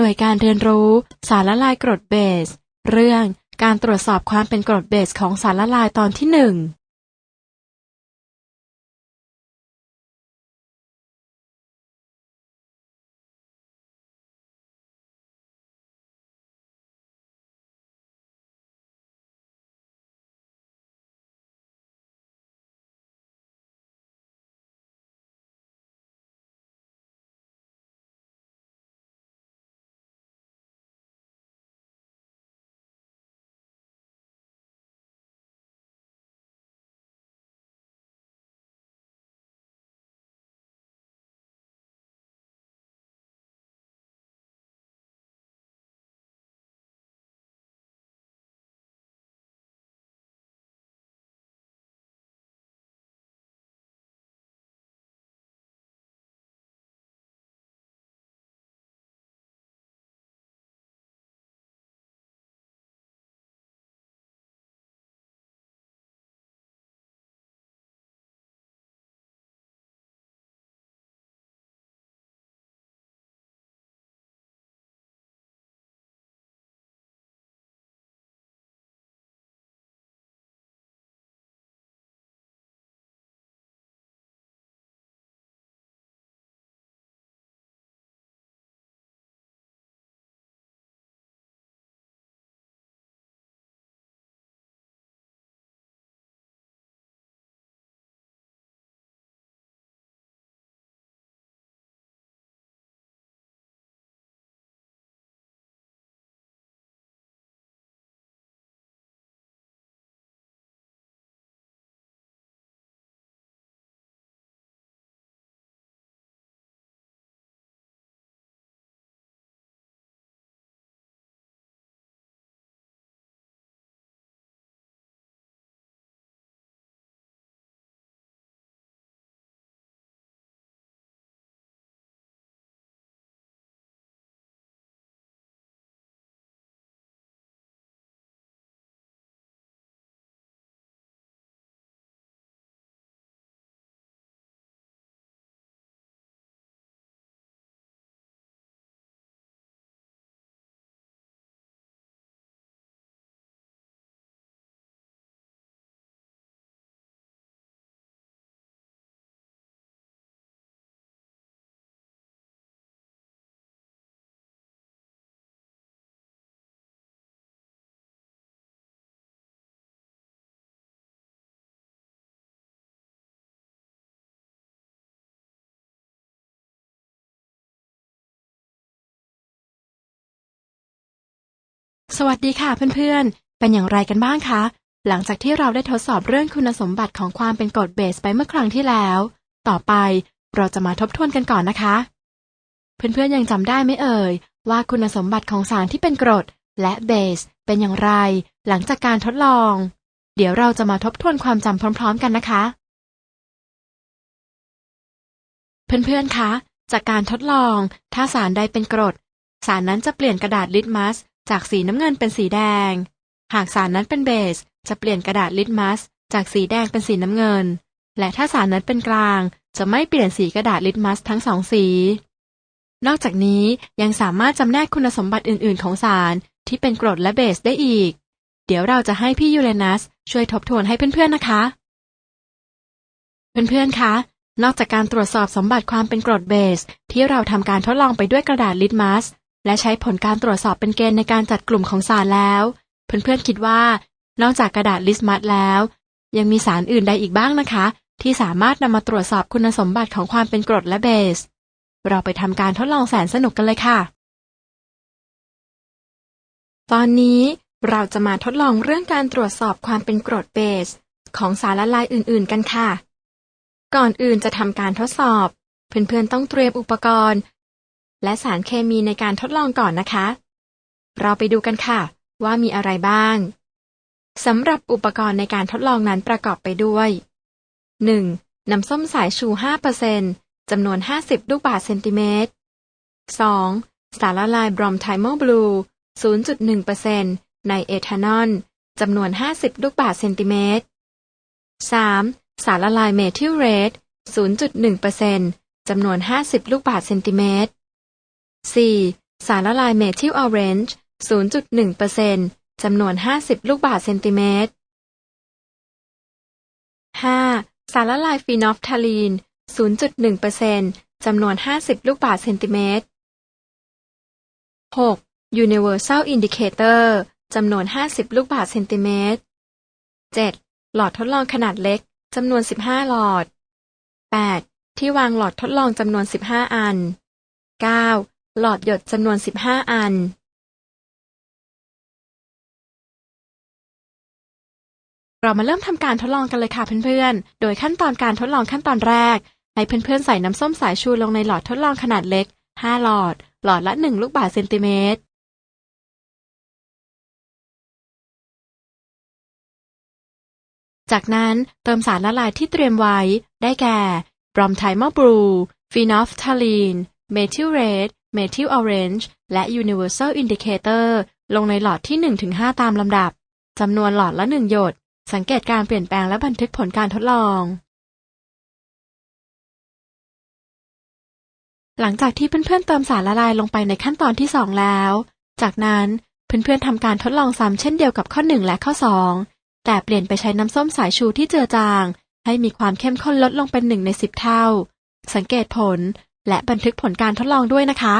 หน่วยการเรียนรู้ สารละลายกรดเบส เรื่องการตรวจสอบความเป็นกรดเบสของสารละลายตอนที่หนึ่ง สวัสดีค่ะเพื่อนๆ เป็นอย่างไรกันบ้างคะ หลังจากที่เราได้ทดสอบเรื่องคุณสมบัติของความเป็นกรดเบสไปเมื่อครั้งที่แล้ว ต่อไปเราจะมาทบทวนกันก่อนนะคะ เพื่อนๆยังจำได้ไหมเอ่ย ว่าคุณสมบัติของสารที่เป็นกรดและเบสเป็นอย่างไร หลังจากการทดลอง เดี๋ยวเราจะมาทบทวนความจำพร้อม ๆ กันนะคะ เพื่อนๆคะ จากการทดลอง ถ้าสารใดเป็นกรด สารนั้นจะเปลี่ยนกระดาษลิตมัส จากสีน้ำเงินเป็นสีแดง หากสารนั้นเป็นเบส จะเปลี่ยนกระดาษลิตมัส จากสีแดงเป็นสีน้ำเงิน และถ้าสารนั้นเป็นกลาง จะไม่เปลี่ยนสีกระดาษลิตมัสทั้งสองสี นอกจากนี้ยังสามารถจำแนกคุณสมบัติอื่น ๆ ของสารที่เป็นกรดและเบสได้อีก เดี๋ยวเราจะให้พี่ยูเรนัสช่วยทบทวนให้เพื่อนๆนะคะ เพื่อนๆ คะ นอกจากการตรวจสอบสมบัติความเป็นกรดเบส ที่เราทำการทดลองไปด้วยกระดาษลิตมัส และใช้ผลการตรวจสอบเป็นเกณฑ์ในการจัดกลุ่มของสารแล้ว เพื่อนๆคิดว่า นอกจากกระดาษลิตมัสแล้ว ยังมีสารอื่นใดอีกบ้างนะคะ ที่สามารถนำมาตรวจสอบคุณสมบัติของความเป็นกรดและเบส เราไปทำการทดลองแสนสนุกกันเลยค่ะ ตอนนี้เราจะมาทดลองเรื่องการตรวจสอบความเป็นกรดเบส ของสารละลายอื่นๆกันค่ะ ก่อนอื่นจะทำการทดสอบ เพื่อนๆต้องเตรียมอุปกรณ์ และสารเคมีในการทดลองก่อนนะคะ เราไปดูกันค่ะ ว่ามีอะไรบ้างสำหรับอุปกรณ์ในการทดลองนั้นประกอบไปด้วย 1. น้ำส้มสายชู 5%จำนวน 50 ลูกบาศก์เซนติเมตร 2. สารละลายบรอมไทโมบลู 0.1%ในเอทานอลจำนวน 50 ลูกบาศก์เซนติเมตร 3. สารละลายเมทิลเรท0.1%จำนวน 50 ลูกบาศก์เซนติเมตร 4. สารละลายเมทิลออเรนจ์ 0.1%จำนวน 50 ลูกบาศก์เซนติเมตร 5. สารละลายฟีนอฟทาลีน 0.1%จำนวน 50 ลูกบาศก์เซนติเมตร 6. Universal Indicator จำนวน 50 ลูกบาศก์เซนติเมตร 7. หลอดทดลองขนาดเล็ก จำนวน 15 หลอด 8. ที่วางหลอดทดลองจำนวน 15 อัน 9. หลอดหยดจำนวน15อันเรามาเริ่มทำการทดลองกันเลยค่ะเพื่อนๆ โดยขั้นตอนการทดลองขั้นตอนแรก ให้เพื่อนๆ ใส่น้ำส้มสายชูลงในหลอดทดลองขนาดเล็ก 5 หลอด หลอดละ 1 ลูกบาศก์เซนติเมตร จากนั้นเติมสารละลายที่เตรียมไว้ ได้แก่ บรอมไทมอลบลูฟีนอฟทาลีน เมทิลเรด เมทิลออเรนจ์และยูนิเวอร์แซลอินดิเคเตอร์ลงในหลอดที่ 1-5 ตามลำดับ จำนวนหลอดละ 1 หยด สังเกตการเปลี่ยนแปลงและบันทึกผลการทดลอง หลังจากที่เพื่อนๆเติมสารละลายลงไปในขั้นตอนที่ 2 แล้ว จากนั้นเพื่อนๆทำการทดลองซ้ำเช่นเดียวกับข้อ 1 และข้อ 2 แต่เปลี่ยนไปใช้น้ำส้มสายชูที่เจือจาง ให้มีความเข้มข้นลดลงเป็น1ใน 10 เท่า สังเกตผล และบันทึกผลการทดลองด้วยนะคะ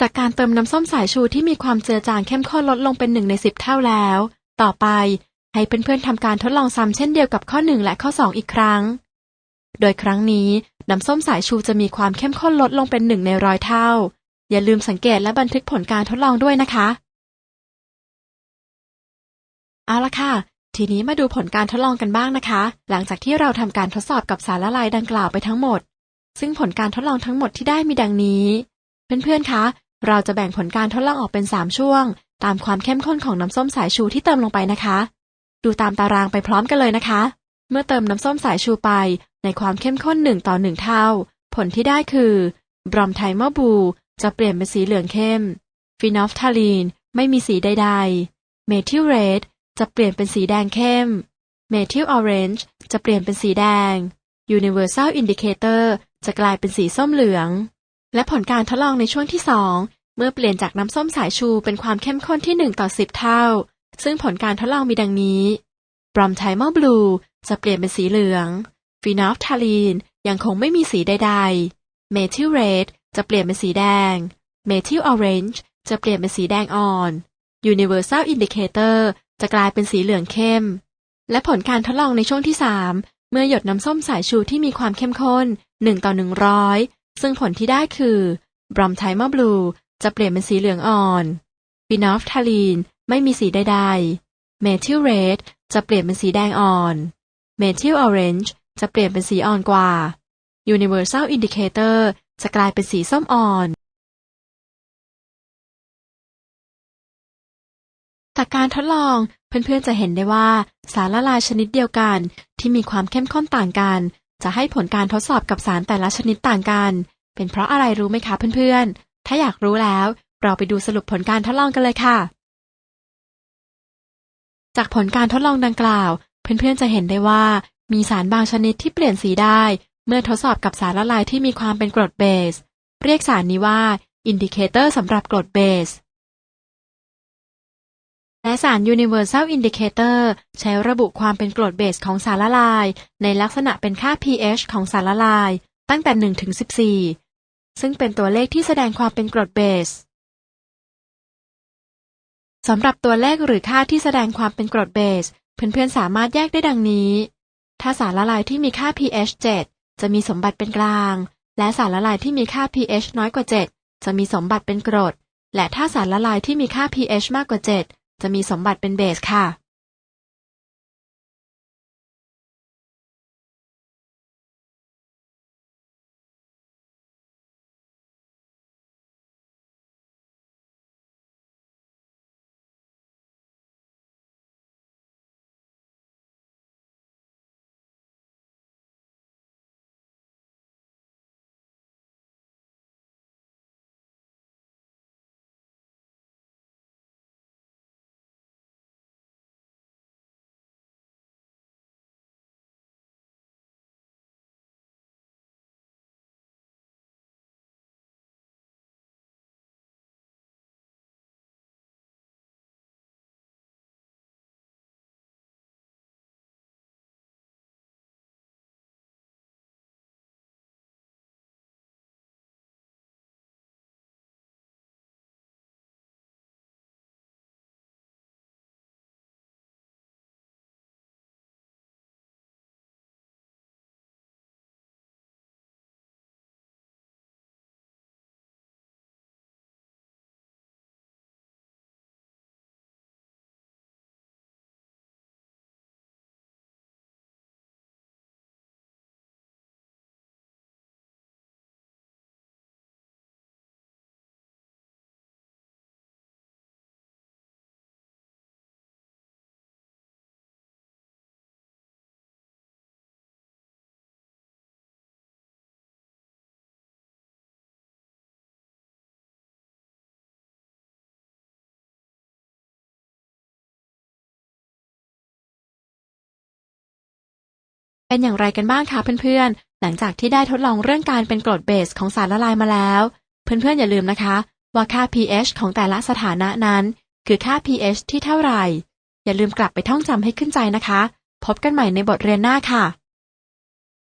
จากการเติมน้ำส้มสายชูที่มีความเจือจางเข้มข้นลดลงเป็น1ใน10เท่าแล้ว ต่อไปให้เพื่อนๆทำการทดลองซ้ำเช่นเดียวกับข้อ1และข้อ2อีกครั้ง โดยครั้งนี้น้ำส้มสายชูจะมีความเข้มข้นลดลงเป็นหนึ่งในร้อยเท่า อย่าลืมสังเกตและบันทึกผลการทดลองด้วยนะคะ เอาละค่ะ ทีนี้มาดูผลการทดลองกันบ้างนะคะ หลังจากที่เราทำการทดสอบกับสารละลายดังกล่าวไปทั้งหมด ซึ่งผลการทดลองทั้งหมดที่ได้มีดังนี้ เพื่อนๆ คะ เราจะแบ่งผลการทดลองออกเป็น 3 ช่วง ตามความเข้มข้นของน้ำส้มสายชูที่เติมลงไปนะคะ ดูตามตารางไปพร้อมกันเลยนะคะ เมื่อเติมน้ำส้มสายชูไป ในความเข้มข้น 1 ต่อ 1 เท่า ผลที่ได้คือบรอมไทมอบูจะเปลี่ยนเป็นสีเหลืองเข้ม ฟีนอฟทาลีน ไม่มีสีใด ๆ เมทิลเรด จะเปลี่ยนเป็นสีแดงเข้มเมทิลออเรนจ์จะเปลี่ยนเป็นสีแดง Universal Indicator จะกลายเป็นสีส้มเหลือง และผลการทดลองในช่วงที่ 2 เมื่อเปลี่ยนจากน้ำส้มสายชูเป็นความเข้มข้นที่ 1 ต่อ 10 เท่า ซึ่งผลการทดลองมีดังนี้บรอมไทมอลบลูจะเปลี่ยนเป็นสีเหลืองฟีนอฟทาลีนยังคงไม่มีสีใดๆ เมทิลเรดจะเปลี่ยนเป็นสีแดง เมทิลออเรนจ์จะเปลี่ยนเป็นสีแดงอ่อน Universal Indicator จะกลายเป็นสีเหลืองเข้ม และผลการทดลองในช่วงที่ 3 เมื่อหยดน้ำส้มสายชูที่มีความเข้มข้น 1 ต่อ 100 ซึ่งผลที่ได้คือบรอมไทมอบลูจะเปลี่ยนเป็นสีเหลืองอ่อนฟีนอฟทาลีนไม่มีสีใดๆเมทิลเรดจะเปลี่ยนเป็นสีแดงอ่อนเมทิลออเรนจ์จะเปลี่ยนเป็นสีอ่อนกว่า Universal Indicator จะกลายเป็นสีส้มอ่อน จากการทดลองเพื่อนๆจะเห็นได้ว่าสารละลายชนิดเดียวกัน ที่มีความเข้มข้นต่างกัน จะให้ผลการทดสอบกับสารแต่ละชนิดต่างกัน เป็นเพราะอะไรรู้ไหมคะเพื่อนๆ ถ้าอยากรู้แล้ว เราไปดูสรุปผลการทดลองกันเลยค่ะ จากผลการทดลองดังกล่าว เพื่อนๆจะเห็นได้ว่า มีสารบางชนิดที่เปลี่ยนสีได้ เมื่อทดสอบกับสารละลายที่มีความเป็นกรดเบส เรียกสารนี้ว่าอินดิเคเตอร์สำหรับกรดเบส และสาร Universal Indicator ใช้ระบุความเป็นกรดเบสของสารละลาย ในลักษณะเป็นค่า pH ของสารละลาย ตั้งแต่ 1 ถึง 14 ซึ่งเป็นตัวเลขที่แสดงความเป็นกรดเบสสำหรับตัวเลขหรือค่าที่แสดงความเป็นกรดเบส เพื่อนๆ สามารถแยกได้ดังนี้ ถ้าสารละลายที่มีค่า pH 7 จะมีสมบัติเป็นกลาง และสารละลายที่มีค่า pH น้อยกว่า 7 จะมีสมบัติเป็นกรด และถ้าสารละลายที่มีค่า pH มากกว่า 7 จะมีสมบัติเป็นเบสค่ะ เป็นอย่างไรกันบ้างคะเพื่อนๆ หลังจากที่ได้ทดลองเรื่องการเป็นกรดเบสของสารละลายมาแล้ว เพื่อนๆ อย่าลืมนะคะ ว่าค่า pH ของแต่ละสถานะนั้น คือค่า pH ที่เท่าไหร่ อย่าลืมกลับไปท่องจำให้ขึ้นใจนะคะ พบกันใหม่ในบทเรียนหน้าค่ะ